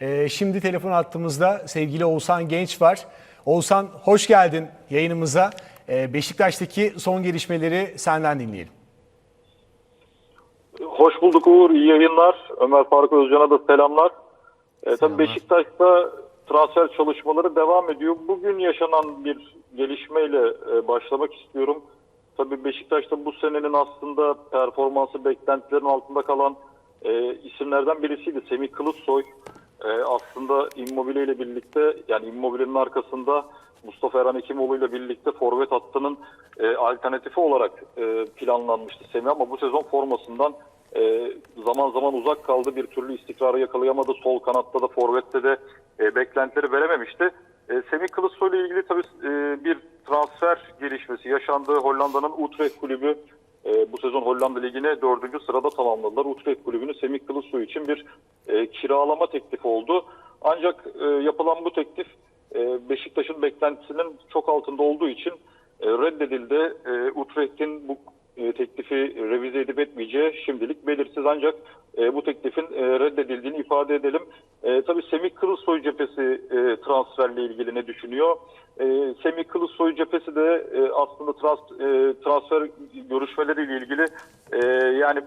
Ee, şimdi telefon attığımızda sevgili Oğuzhan Genç var. Oğuzhan hoş geldin yayınımıza. Ee, Beşiktaş'taki son gelişmeleri senden dinleyelim. Hoş bulduk Uğur, iyi yayınlar. Ömer Faruk Özcan'a da selamlar. E, tabii Beşiktaş'ta transfer çalışmaları devam ediyor. Bugün yaşanan bir gelişmeyle e, başlamak istiyorum. Tabii Beşiktaş'ta bu senenin aslında performansı beklentilerin altında kalan e, isimlerden birisiydi. Semih Kılıçsoy. E, aslında Immobile ile birlikte yani Immobile'nin arkasında Mustafa Erhan Hekimoğlu ile birlikte forvet hattının e, alternatifi olarak e, planlanmıştı Semih ama bu sezon formasından e, zaman zaman uzak kaldı. Bir türlü istikrarı yakalayamadı. Sol kanatta da forvette de e, beklentileri verememişti. E, Semih Kılıçsoy ile ilgili tabii e, bir transfer gelişmesi yaşandı. Hollanda'nın Utrecht kulübü e, bu sezon Hollanda Ligi'ne dördüncü sırada tamamladılar. Utrecht kulübünün Semih Kılıçsoy için bir e, kiralama teklifi oldu. Ancak e, yapılan bu teklif e, Beşiktaş'ın beklentisinin çok altında olduğu için reddedildi. Utrecht'in bu teklifi revize edip etmeyeceği şimdilik belirsiz ancak bu teklifin reddedildiğini ifade edelim. Tabii Semih Kılıçsoy cephesi e, transferle ilgili ne düşünüyor? E, Semih Kılıçsoy cephesi de aslında trans, e, transfer görüşmeleriyle ilgili yani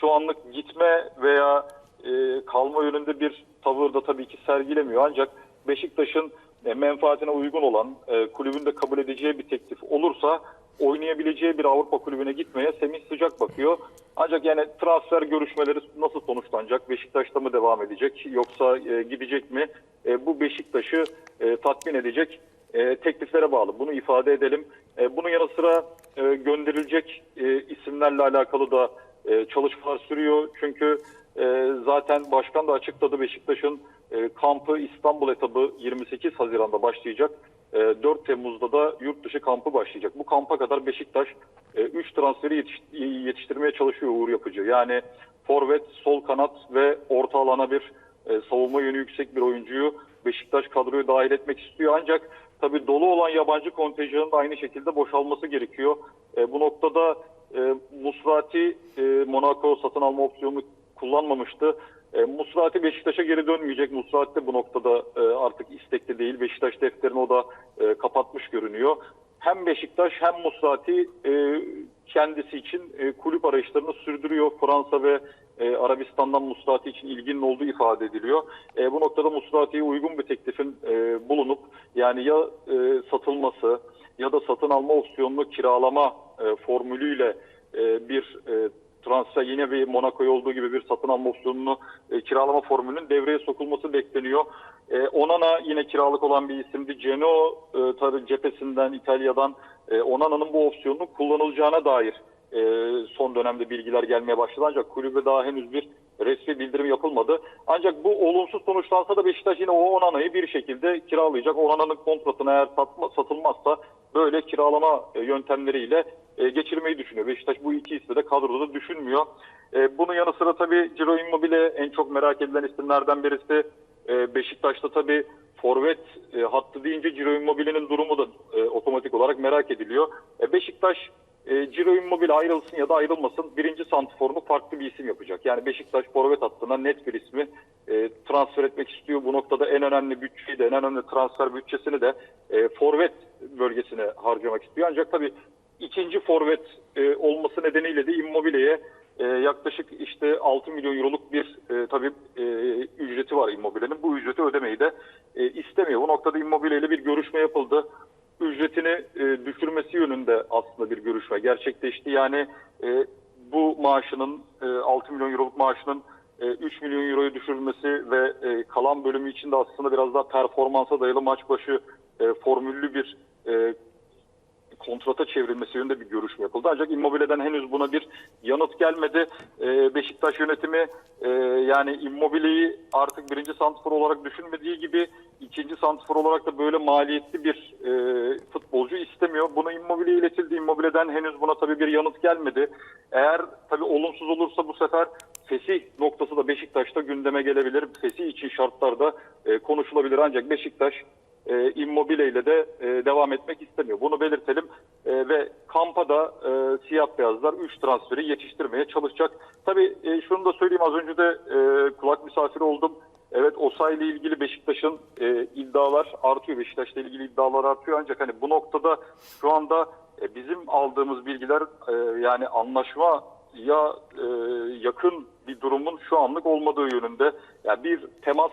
şu anlık gitme veya e, kalma yönünde bir tavır da tabii ki sergilemiyor. Ancak Beşiktaş'ın e, menfaatine uygun olan e, kulübün de kabul edeceği bir teklif olursa oynayabileceği bir Avrupa kulübüne gitmeye Semih sıcak bakıyor. Ancak yani transfer görüşmeleri nasıl sonuçlanacak? Beşiktaş'ta mı devam edecek yoksa e, gidecek mi? E, bu Beşiktaş'ı e, tatmin edecek e, tekliflere bağlı. Bunu ifade edelim. E, bunun yanı sıra e, gönderilecek e, isimlerle alakalı da e, çalışmalar sürüyor. Çünkü e, zaten başkan da açıkladı Beşiktaş'ın e, kampı İstanbul etabı 28 Haziran'da başlayacak. E, 4 Temmuz'da da yurt dışı kampı başlayacak. Bu kampa kadar Beşiktaş 3 transferi yetiş- yetiştirmeye çalışıyor Uğur Yapıcı. Yani forvet, sol kanat ve orta alana bir savunma yönü yüksek bir oyuncuyu Beşiktaş kadroya dahil etmek istiyor. Ancak tabii dolu olan yabancı kontenjanın da aynı şekilde boşalması gerekiyor. Bu noktada e, Musrati e, Monaco satın alma opsiyonu kullanmamıştı. E, Musrati Beşiktaş'a geri dönmeyecek. Musrati de bu noktada e, artık istekli değil. Beşiktaş defterini o da e, kapatmış görünüyor. Hem Beşiktaş hem Musrati e, kendisi için e, kulüp arayışlarını sürdürüyor. Fransa ve e, Arabistan'dan Musrati için ilginin olduğu ifade ediliyor. E, bu noktada Musrati'ye uygun bir teklifin e, bulunup yani ya e, satılması ya da satın alma opsiyonunu kiralama e, formülüyle e, bir e, transfer yine bir Monaco'ya olduğu gibi bir satın alma opsiyonunu e, kiralama formülünün devreye sokulması bekleniyor. E, Onana yine kiralık olan bir isimdi. Genoa e, tabii cephesinden İtalya'dan e, Onana'nın bu opsiyonunun kullanılacağına dair e, son dönemde bilgiler gelmeye başladı. Ancak kulübe daha henüz bir resmi bildirim yapılmadı. Ancak bu olumsuz sonuçlansa da Beşiktaş yine o Onana'yı bir şekilde kiralayacak. Onana'nın kontratını eğer satma, satılmazsa böyle kiralama e, yöntemleriyle e, geçirmeyi düşünüyor. Beşiktaş bu iki ismi de kadroda düşünmüyor. E, bunun yanı sıra tabii Ciro Immobile en çok merak edilen isimlerden birisi. E, Beşiktaş'ta tabii forvet e, hattı deyince Ciro Immobile'nin durumu da otomatik olarak merak ediliyor. Beşiktaş Ciro Immobile ayrılsın ya da ayrılmasın birinci santiforunu farklı bir isim yapacak. Yani Beşiktaş forvet hattına net bir ismi transfer etmek istiyor. Bu noktada en önemli bütçeyi de en önemli transfer bütçesini de forvet bölgesine harcamak istiyor. Ancak tabii ikinci forvet e, olması nedeniyle de Immobile'ye e, yaklaşık işte 6 milyon euroluk bir e, tabii e, ücreti var Immobile'nin. Bu ücreti ödemeyi de e, istemiyor. Bu noktada Immobile ile bir görüşme yapıldı. Ücretini e, düşürmesi yönünde aslında bir görüşme gerçekleşti. Yani e, bu maaşının e, 6 milyon euroluk maaşının e, 3 milyon euroyu düşürülmesi ve e, kalan bölümü için de aslında biraz daha performansa dayalı maç başı e, formüllü bir e, kontrata çevrilmesi yönünde bir görüşme yapıldı. Ancak Immobile'den henüz buna bir yanıt gelmedi. Ee, Beşiktaş yönetimi e, yani Immobile'yi artık birinci santrfor olarak düşünmediği gibi ikinci santrfor olarak da böyle maliyetli bir e, futbolcu istemiyor. Bunu Immobile'ye iletildi. Immobile'den henüz buna tabii bir yanıt gelmedi. Eğer tabii olumsuz olursa bu sefer fesih noktası da Beşiktaş'ta gündeme gelebilir. Fesih için şartlar da e, konuşulabilir. Ancak Beşiktaş e, Immobile ile de e, devam etmek istemiyor. Bunu belirtelim E, ve kampa da e, siyah beyazlar 3 transferi yetiştirmeye çalışacak. Tabii e, şunu da söyleyeyim az önce de e, kulak misafiri oldum. Evet Osay ile ilgili Beşiktaş'ın e, iddialar artıyor. Beşiktaş'la ilgili iddialar artıyor ancak hani bu noktada şu anda e, bizim aldığımız bilgiler e, yani anlaşma ya e, yakın bir durumun şu anlık olmadığı yönünde. Yani bir temas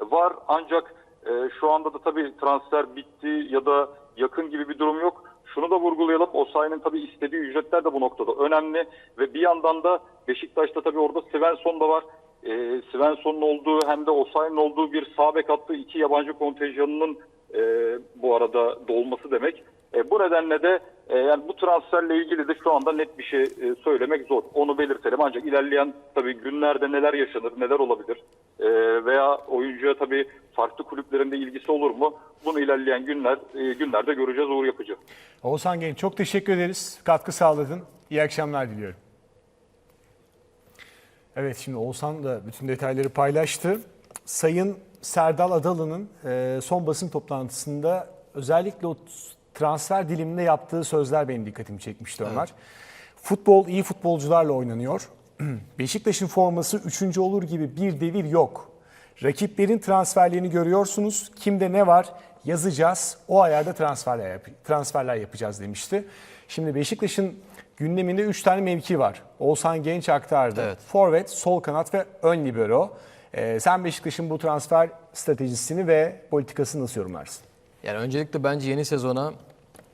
var ancak e, şu anda da tabii transfer bitti ya da yakın gibi bir durum yok. Şunu da vurgulayalım. Osayi'nin tabii istediği ücretler de bu noktada önemli ve bir yandan da Beşiktaş'ta tabii orada Svensson da var. E, Svensson'un olduğu hem de Osayi'nin olduğu bir sağ bek hattı iki yabancı kontenjanının e, bu arada dolması demek. E, bu nedenle de e, yani bu transferle ilgili de şu anda net bir şey e, söylemek zor. Onu belirtelim. Ancak ilerleyen tabii günlerde neler yaşanır, neler olabilir e, veya oyuncuya tabii farklı kulüplerinde ilgisi olur mu? Bunu ilerleyen günler e, günlerde göreceğiz Uğur Yapıcı. Oğuzhan Genç çok teşekkür ederiz. Katkı sağladın. İyi akşamlar diliyorum. Evet şimdi Oğuzhan da bütün detayları paylaştı. Sayın Serdal Adalı'nın e, son basın toplantısında özellikle o transfer diliminde yaptığı sözler benim dikkatimi çekmişti Ömer. Futbol iyi futbolcularla oynanıyor. Beşiktaş'ın forması üçüncü olur gibi bir devir yok. Rakiplerin transferlerini görüyorsunuz. Kimde ne var yazacağız. O ayarda transferler, yap- transferler yapacağız demişti. Şimdi Beşiktaş'ın gündeminde 3 tane mevki var. Oğuzhan Genç aktardı. Evet. Forvet, sol kanat ve ön libero. Ee, sen Beşiktaş'ın bu transfer stratejisini ve politikasını nasıl yorumlarsın? Yani öncelikle bence yeni sezona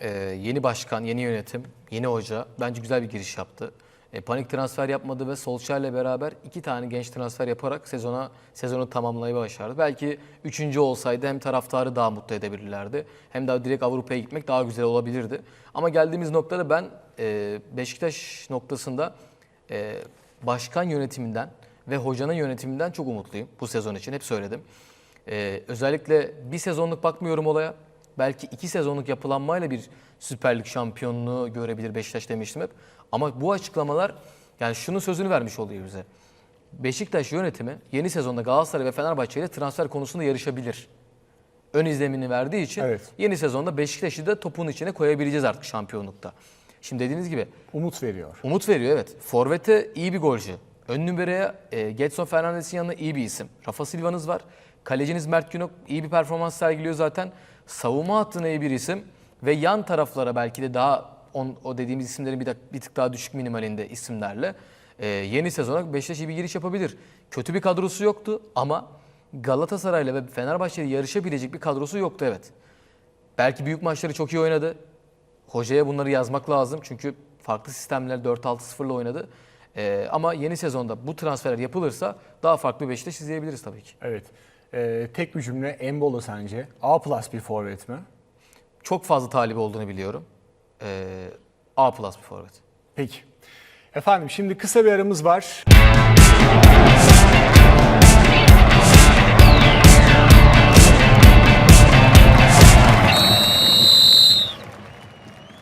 e, yeni başkan, yeni yönetim, yeni hoca bence güzel bir giriş yaptı. E, panik transfer yapmadı ve Solskjaer'le beraber iki tane genç transfer yaparak sezona sezonu tamamlamayı başardı. Belki üçüncü olsaydı hem taraftarı daha mutlu edebilirlerdi hem de direkt Avrupa'ya gitmek daha güzel olabilirdi. Ama geldiğimiz noktada ben e, Beşiktaş noktasında e, başkan yönetiminden ve hocanın yönetiminden çok umutluyum bu sezon için. Hep söyledim. Özellikle bir sezonluk bakmıyorum olaya. Belki iki sezonluk yapılanmayla bir Süper Lig şampiyonluğu görebilir Beşiktaş demiştim hep. Ama bu açıklamalar yani şunun sözünü vermiş oluyor bize. Beşiktaş yönetimi yeni sezonda Galatasaray ve Fenerbahçe ile transfer konusunda yarışabilir. Ön izlemini verdiği için Evet. yeni sezonda Beşiktaş'ı da topun içine koyabileceğiz artık şampiyonlukta. Şimdi dediğiniz gibi Umut veriyor. Umut veriyor evet. Forvet'e iyi bir golcü. Ön numaraya e, Getson Fernandes'in yanında iyi bir isim. Rafa Silva'nız var. Kaleciniz Mert Günok iyi bir performans sergiliyor zaten. Savunma hattına iyi bir isim. Ve yan taraflara belki de daha on, o dediğimiz isimlerin bir, dak- bir tık daha düşük minimalinde isimlerle e, yeni sezona Beşiktaş iyi bir giriş yapabilir. Kötü bir kadrosu yoktu ama Galatasaray'la ve Fenerbahçe'yle yarışabilecek bir kadrosu yoktu evet. Belki büyük maçları çok iyi oynadı. Hocaya bunları yazmak lazım çünkü farklı sistemler 4-6-0'la oynadı. Ee, ama yeni sezonda bu transferler yapılırsa daha farklı bir Beşiktaş izleyebiliriz tabii ki. Evet. Ee, tek bir cümle Embolo sence A plus bir forvet mi? Çok fazla talibi olduğunu biliyorum. Ee, A plus bir forvet. Peki. Efendim şimdi kısa bir aramız var.